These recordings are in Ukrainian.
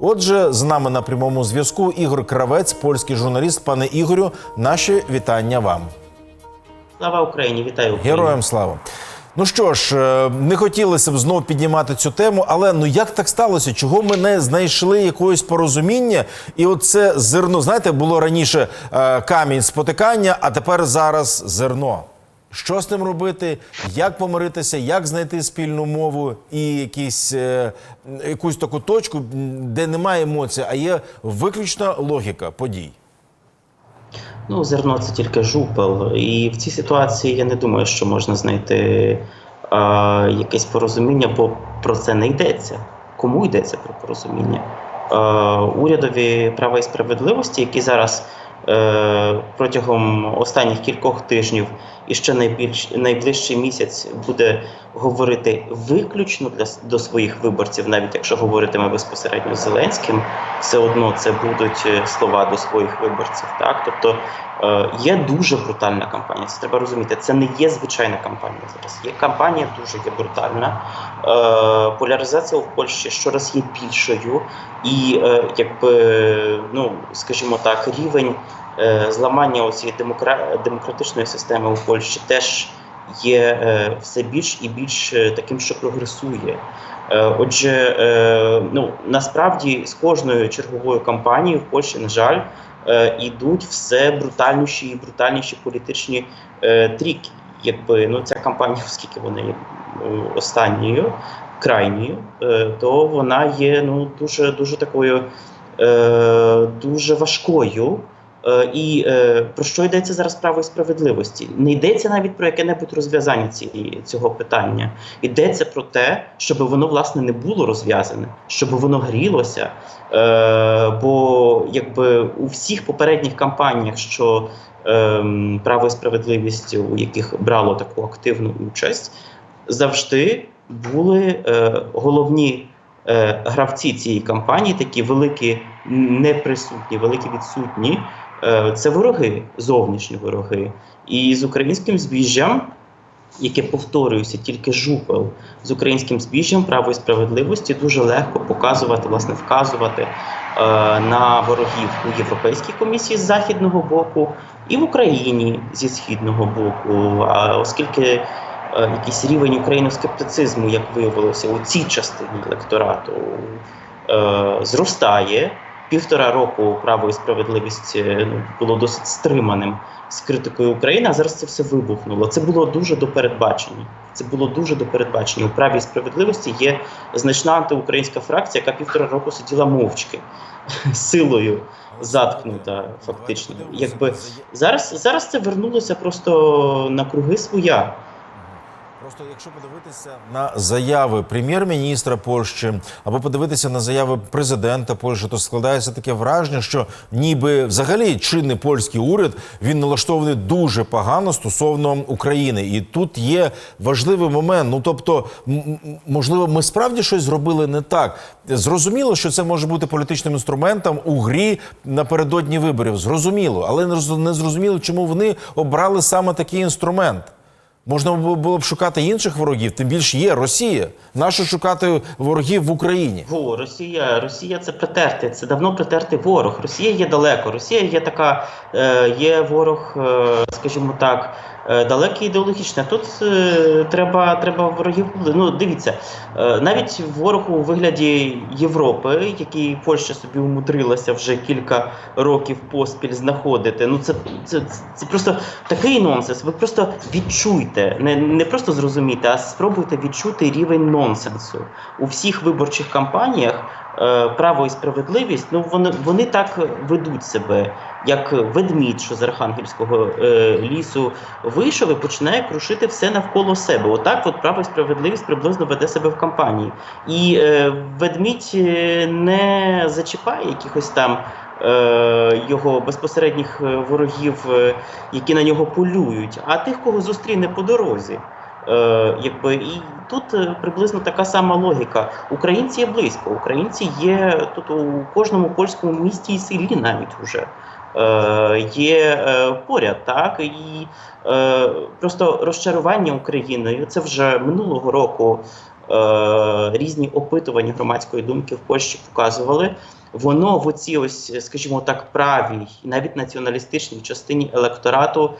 Отже, з нами на прямому зв'язку Ігор Кравець, польський журналіст. Пане Ігорю, наші вітання вам. Слава Україні, вітаю Україну. Героям слава. Ну що ж, е, не хотілося б знову піднімати цю тему, але ну як так сталося? Чого ми не знайшли якогось порозуміння? І оце зерно, знаєте, було раніше е, камінь спотикання, а тепер зараз зерно. Що з ним робити? Як помиритися, як знайти спільну мову і якісь, е, якусь таку точку, де немає емоцій, а є виключна логіка подій. Ну, зерно це тільки жупел. І в цій ситуації я не думаю, що можна знайти е, якесь порозуміння, бо про це не йдеться. Кому йдеться про порозуміння? Е, урядові права і справедливості, які зараз е, протягом останніх кількох тижнів і ще найбільш найближчий місяць буде говорити виключно для до своїх виборців, навіть якщо говоритиме безпосередньо з Зеленським, все одно це будуть е, слова до своїх виборців. Так, тобто е, є дуже брутальна кампанія. Це треба розуміти. Це не є звичайна кампанія зараз. Є кампанія дуже є брутальна. Е, поляризація в Польщі щораз є більшою, і е, якби ну скажімо так, рівень зламання цієї демокра... демократичної системи у Польщі теж є е, все більш і більш е, таким, що прогресує. Е, Отже, е, ну насправді з кожною черговою кампанією в Польщі, на жаль, е, ідуть все брутальніші і брутальніші політичні е, тріки. Якби ну ця кампанія, оскільки вона є е, останньою, крайньою, е, то вона є ну дуже дуже такою е, дуже важкою. Е, І е, про що йдеться зараз право і справедливості? Не йдеться навіть про яке-небудь розв'язання цього питання. Йдеться про те, щоб воно власне не було розв'язане, щоб воно грілося. Е, бо якби у всіх попередніх кампаніях, що ем, право і справедливість, у яких брало таку активну участь, завжди були головні гравці цієї кампанії, такі великі неприсутні, великі відсутні. Е, це вороги, зовнішні вороги. І з українським збіжжям, яке повторююся, тільки жупел, з українським збіжжям право і справедливості дуже легко показувати, власне, вказувати е, на ворогів у Європейській комісії з західного боку і в Україні зі східного боку. А оскільки е, якийсь рівень україноскептицизму, як виявилося, у цій частині електорату е, зростає. Півтора року право і справедливість е, ну, було досить стриманим з критикою України, а зараз це все вибухнуло. Це було дуже до передбачення. Це було дуже до передбачення. У праві і справедливості є значна антиукраїнська фракція, яка півтора року сиділа мовчки силою заткнута, фактично. Якби зараз, зараз це вернулося просто на круги своя. Просто якщо подивитися на заяви прем'єр-міністра Польщі або подивитися на заяви президента Польщі, то складається таке враження, що ніби взагалі чинний польський уряд він налаштований дуже погано стосовно України. І тут є важливий момент. Ну тобто, можливо, ми справді щось зробили не так. Зрозуміло, що це може бути політичним інструментом у грі напередодні виборів. Зрозуміло, але не зрозуміло, чому вони обрали саме такий інструмент. Можна було б шукати інших ворогів, тим більше є Росія. Нащо шукати ворогів в Україні? О, Росія, Росія це притертий, це давно притертий ворог. Росія є далеко. Росія є така, е, є ворог, е, скажімо так, е, далекий ідеологічний. Тут треба, треба ворогів. Ну дивіться, е, навіть ворог у вигляді Європи, який Польща собі умудрилася вже кілька років поспіль знаходити. Ну це, це, це просто такий нонсенс. Ви просто відчуйте, не, не просто зрозумійте, а спробуйте відчути рівень нонсенсу у всіх виборчих кампаніях. Е, Право і справедливість, ну вони вони так ведуть себе, як ведмідь, що з Архангельського е, лісу вийшов і починає крушити все навколо себе. Отак, от право і справедливість приблизно веде себе в кампанії. І е, ведмідь е, не зачіпає якихось там е, його безпосередніх ворогів, які на нього полюють, а тих, кого зустріне по дорозі. Е, якби і тут е, приблизно така сама логіка. Українці є близько. Українці є тут у кожному польському місті і селі навіть уже. Е, є поряд, так і просто розчарування Україною. Це вже минулого року різні опитування громадської думки в Польщі показували, воно в оцій ось, скажімо так, правій, навіть націоналістичній частині електорату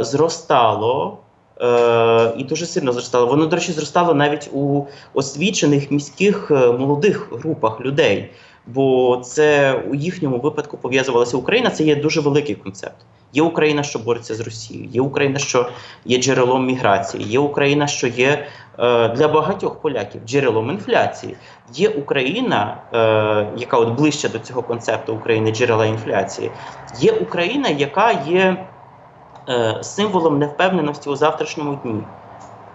зростало. Е, і дуже сильно зростало. Воно, до речі, зростало навіть у освічених міських е, молодих групах людей. Бо це у їхньому випадку пов'язувалася Україна. Це є дуже великий концепт. Є Україна, що бореться з Росією, є Україна, що є джерелом міграції, є Україна, що є е, для багатьох поляків джерелом інфляції. Є Україна, е, яка от ближче до цього концепту України джерела інфляції. Є Україна, яка є символом невпевненості у завтрашньому дні.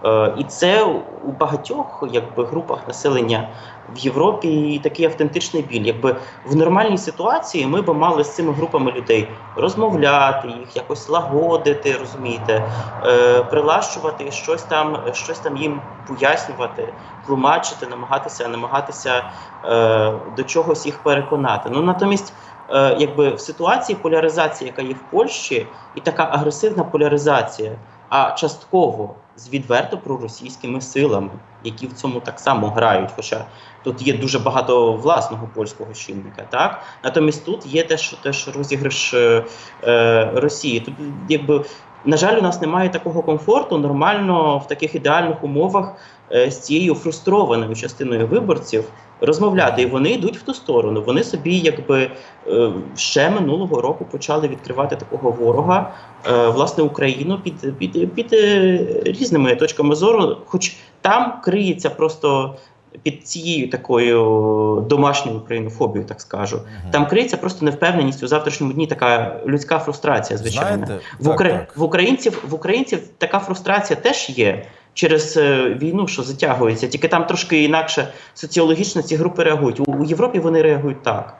Е, і це у багатьох якби, групах населення в Європі такий автентичний біль. Якби в нормальній ситуації ми б мали з цими групами людей розмовляти їх, якось лагодити, розумієте, е, прилащувати щось там, щось там їм пояснювати, тлумачити, намагатися, намагатися е, до чогось їх переконати. Ну натомість. Е, якби в ситуації поляризації, яка є в Польщі, і така агресивна поляризація, а частково з відверто проросійськими силами, які в цьому так само грають. Хоча тут є дуже багато власного польського чинника. Так натомість тут є теж теж розіграш е, е, Росії. Тут якби. На жаль, у нас немає такого комфорту нормально в таких ідеальних умовах е, з цією фрустрованою частиною виборців розмовляти. І вони йдуть в ту сторону. Вони собі, якби е, ще минулого року почали відкривати такого ворога, е, власне, Україну під, під, під е, різними точками зору, хоч там криється просто. Під цією такою домашньою українофобією, так скажу, там криється просто невпевненість у завтрашньому дні, така людська фрустрація, звичайно. Знаєте, В, так, Укра... так. в українців в українців така фрустрація теж є через е, війну, що затягується. Тільки там трошки інакше соціологічно ці групи реагують. У, Європі вони реагують так.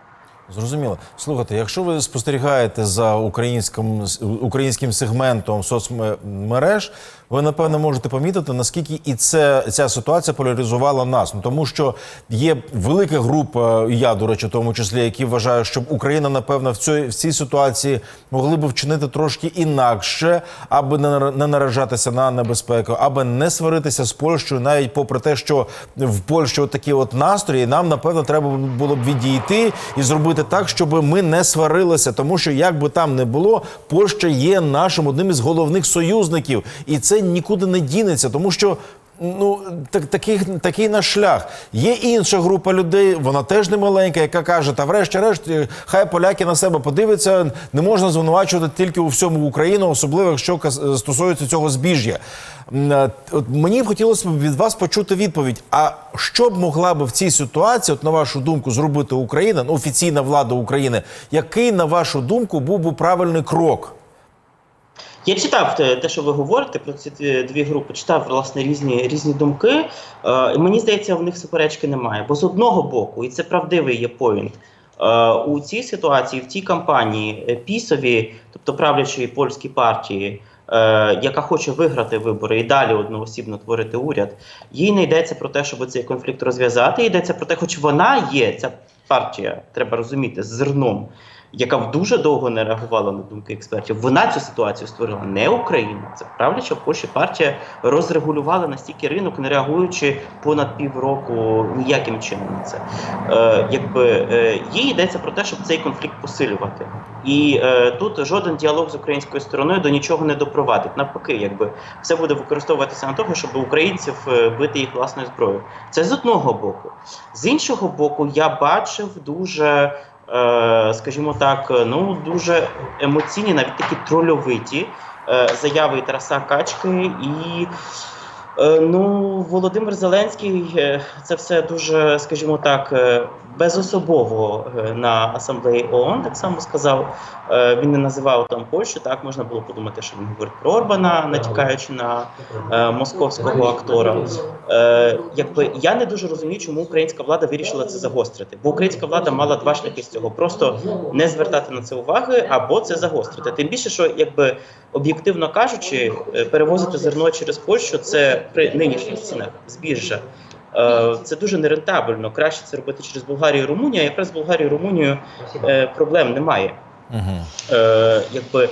Зрозуміло. Слухайте, якщо ви спостерігаєте за українським, українським сегментом соцмереж, ви напевно можете помітити, наскільки і це ця ситуація поляризувала нас. Ну тому що є велика група, я до речі, в тому числі, які вважають, що Україна, напевно, в цій, в цій ситуації могли б вчинити трошки інакше, аби не наражатися на небезпеку, аби не сваритися з Польщею, навіть попри те, що в Польщі от такі от настрої, нам напевно треба було б відійти і зробити так, щоб ми не сварилися, тому що як би там не було, Польща є нашим одним із головних союзників, і це нікуди не дінеться, тому що. Ну, так, такий, такий наш шлях. Є інша група людей, вона теж не маленька, яка каже: та врешті-решт, е, хай поляки на себе подивляться, не можна звинувачувати тільки у всьому Україну, особливо якщо кас- стосується цього збіжжя. Е, От мені б хотілося б від вас почути відповідь: а що б могла би в цій ситуації, от на вашу думку, зробити Україна, ну, офіційна влада України? Який, на вашу думку, був би правильний крок? Я читав те, що ви говорите про ці дві- групи, читав власне різні різні думки. Е, мені здається, в них суперечки немає. Бо з одного боку, і це правдивий є поінт. е, У цій ситуації, в цій кампанії е, пісові, тобто правлячої польській партії, е, яка хоче виграти вибори і далі одноосібно творити уряд, їй не йдеться про те, щоб цей конфлікт розв'язати. Йдеться про те, хоч вона є, ця партія, треба розуміти, з зерном, яка в дуже довго не реагувала на думки експертів. Вона цю ситуацію створила не Україна. Це правляча в Польщі партія розрегулювала настільки ринок, не реагуючи понад півроку ніяким чином на це. Е, якби е, йдеться про те, щоб цей конфлікт посилювати. І е, тут жоден діалог з українською стороною до нічого не допровадить. Навпаки, якби все буде використовуватися на того, щоб українців е, бити їх власною зброєю. Це з одного боку. З іншого боку, я бачив дуже скажімо так, е, ну дуже емоційні, навіть такі трольовиті е, заяви Тараса Качки і. Е, Ну, Володимир Зеленський е, це все дуже, скажімо так, е, безособово на асамблеї ООН так само сказав. Він не називав там Польщу. Так можна було подумати, що він говорить про Орбана, натякаючи на московського актора. Якби я не дуже розумію, чому українська влада вирішила це загострити. Бо українська влада мала два шляхи з цього: просто не звертати на це уваги або це загострити. Тим більше, що якби об'єктивно кажучи, перевозити зерно через Польщу це при нинішніх цінах збіжжя. Е, Це дуже нерентабельно. Краще це робити через Болгарію і Румунію. а Якраз з Болгарією і Румунією е, проблем немає. Угу. Е, якби,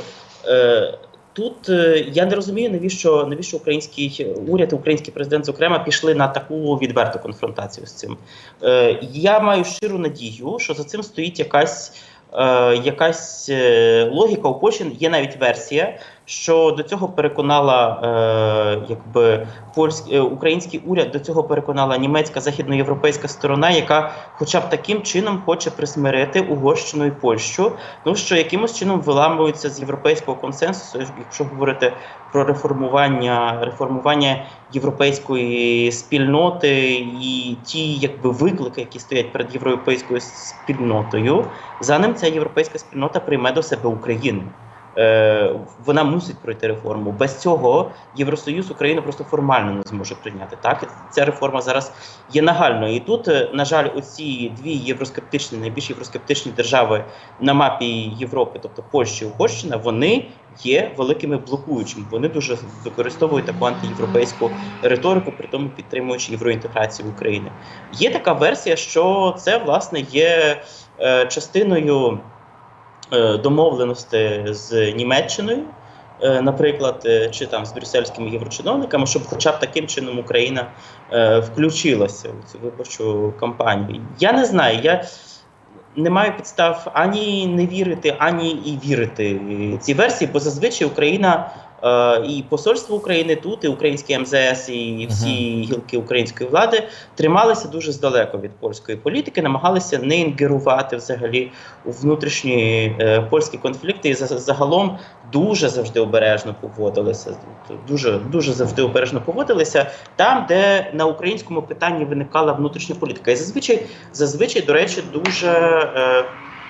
е, тут е, я не розумію, навіщо навіщо український уряд, український президент, зокрема, пішли на таку відверту конфронтацію з цим. Е, Я маю щиру надію, що за цим стоїть якась. е, Якась е, логіка у Польщі є навіть версія, що до цього переконала е, якби польський український уряд, до цього переконала німецька західноєвропейська сторона, яка, хоча б таким чином, хоче присмирити Угорщину і Польщу, ну що якимось чином виламуються з європейського консенсусу, якщо говорити про реформування, реформування європейської спільноти і ті, якби виклики, які стоять перед європейською спільнотою, за ним ця європейська спільнота прийме до себе Україну. Е, вона мусить пройти реформу. Без цього Євросоюз Україну просто формально не зможе прийняти. Так ця реформа зараз є нагальною. І тут, е, на жаль, оці дві євроскептичні, найбільш євроскептичні держави на мапі Європи, тобто Польща і Угорщина, вони є великими блокуючими. Вони дуже використовують таку антиєвропейську риторику, при тому підтримуючи євроінтеграцію України. Є така версія, що це власне є е, частиною домовленості з Німеччиною. е, Наприклад, е, чи там з брюссельськими єврочиновниками, щоб хоча б таким чином Україна е, включилася у цю виборчу кампанію. Я не знаю, я не маю підстав ані не вірити, ані і вірити цій версії, бо зазвичай Україна е, і посольство України тут, і українське МЗС, і всі гілки української влади трималися дуже здалеко від польської політики, намагалися не інгерувати взагалі у внутрішні е, польські конфлікти, і за- загалом дуже завжди обережно поводилися. Дуже дуже завжди обережно поводилися там, де на українському питанні виникала внутрішня політика. І зазвичай, зазвичай, до речі, дуже.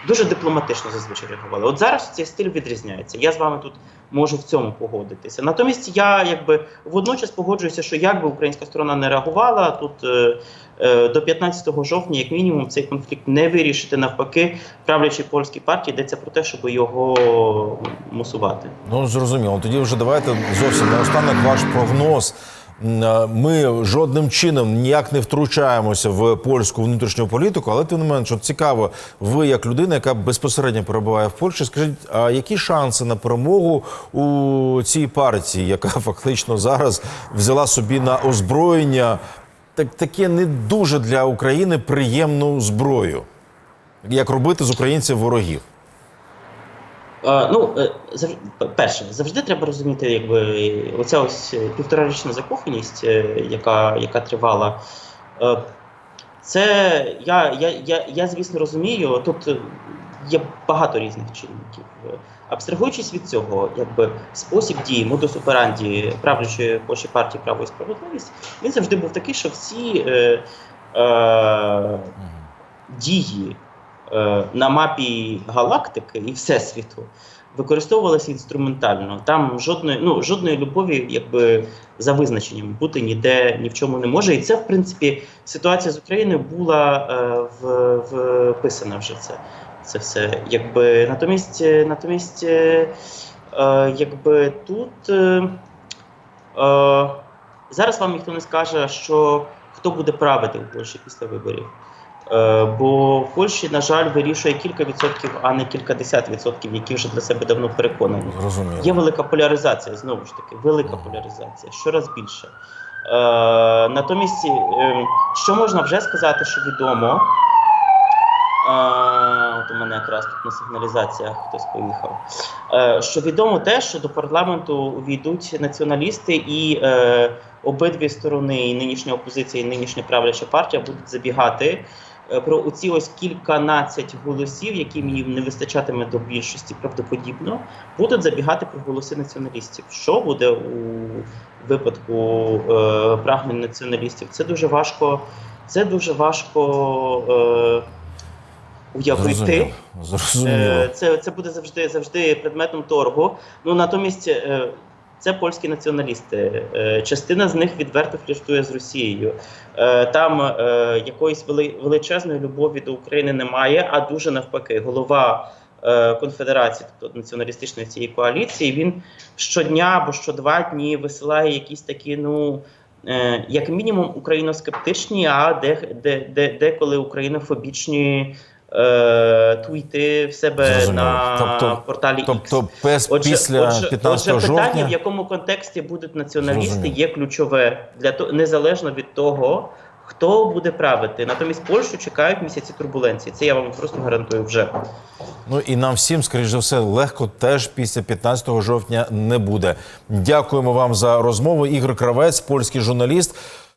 Дуже дипломатично зазвичай реагували. От зараз цей стиль відрізняється. Я з вами тут можу в цьому погодитися. Натомість я якби водночас погоджуюся, що як би українська сторона не реагувала, тут е, е, до 15 жовтня, як мінімум, цей конфлікт не вирішити. Навпаки, правлячій польській партії йдеться про те, щоб його мусувати. Ну зрозуміло. Тоді вже давайте зовсім наостанок ваш прогноз. Ми жодним чином ніяк не втручаємося в польську внутрішню політику, але тим не менш, цікаво, ви як людина, яка безпосередньо перебуває в Польщі, скажіть, а які шанси на перемогу у цій партії, яка фактично зараз взяла собі на озброєння так, таке не дуже для України приємну зброю, як робити з українців ворогів? Ну, е, перше, завжди треба розуміти, якби оця ось півторарічна закоханість, е, яка, яка тривала. е, Це я, я, я, я, звісно, розумію. Тут є багато різних чинників. Абстрагуючись від цього, якби спосіб дії модус операнді правлячої Польщі партії право і справедливість, він завжди був такий, що всі е, е, дії на мапі галактики і всесвіту використовувалися інструментально. Там жодної, ну, жодної любові, якби за визначенням, бути ніде ні в чому не може. І це, в принципі, ситуація з Україною була е, в, вписана вже це. Це все. Якби натомість, е, натомість, е, е, якби тут е, е, зараз вам ніхто не скаже, що хто буде правити в Польщі після виборів. Е, Бо в Польщі, на жаль, вирішує кілька відсотків, а не кількадесят відсотків, які вже для себе давно переконані. Зрозуміло. Є велика поляризація, знову ж таки, велика поляризація, щораз більше. Е, натомість, е, що можна вже сказати, що відомо. Е, от у мене якраз тут на сигналізаціях хтось поїхав. Е, що відомо те, що до парламенту увійдуть націоналісти, і е, обидві сторони, і нинішня опозиція, і нинішня правляча партія будуть забігати про оці ось кільканадцять голосів, які мені не вистачатиме до більшості правдоподібно, будуть забігати про голоси націоналістів. Що буде у випадку е, прагнень націоналістів? Це дуже важко. Це дуже важко. Е, Уявити, Зрозуміло. Зрозуміло. Е, це, це буде завжди завжди предметом торгу. Ну натомість е, це польські націоналісти. Е, Частина з них відверто фліртує з Росією. Е, Там е, якоїсь величезної любові до України немає, а дуже навпаки, голова. Конфедерації, тобто націоналістичної цієї коаліції, він щодня або щодва дні висилає якісь такі, ну як мінімум, україноскептичні, а де, де, де, деколи українофобічні е, твіти в себе Зрозуміло. на Тобто- порталі Тобто X. пес Отже, після отже, 15 отже, жовтня. питання, в якому контексті будуть націоналісти, Зрозуміло. є ключове для того, незалежно від того, хто буде правити. Натомість Польщу чекають місяці турбуленції. Це я вам просто гарантую вже. Ну і нам всім, скоріш за все, легко теж після 15 жовтня не буде. Дякуємо вам за розмову. Ігор Кравець, польський журналіст.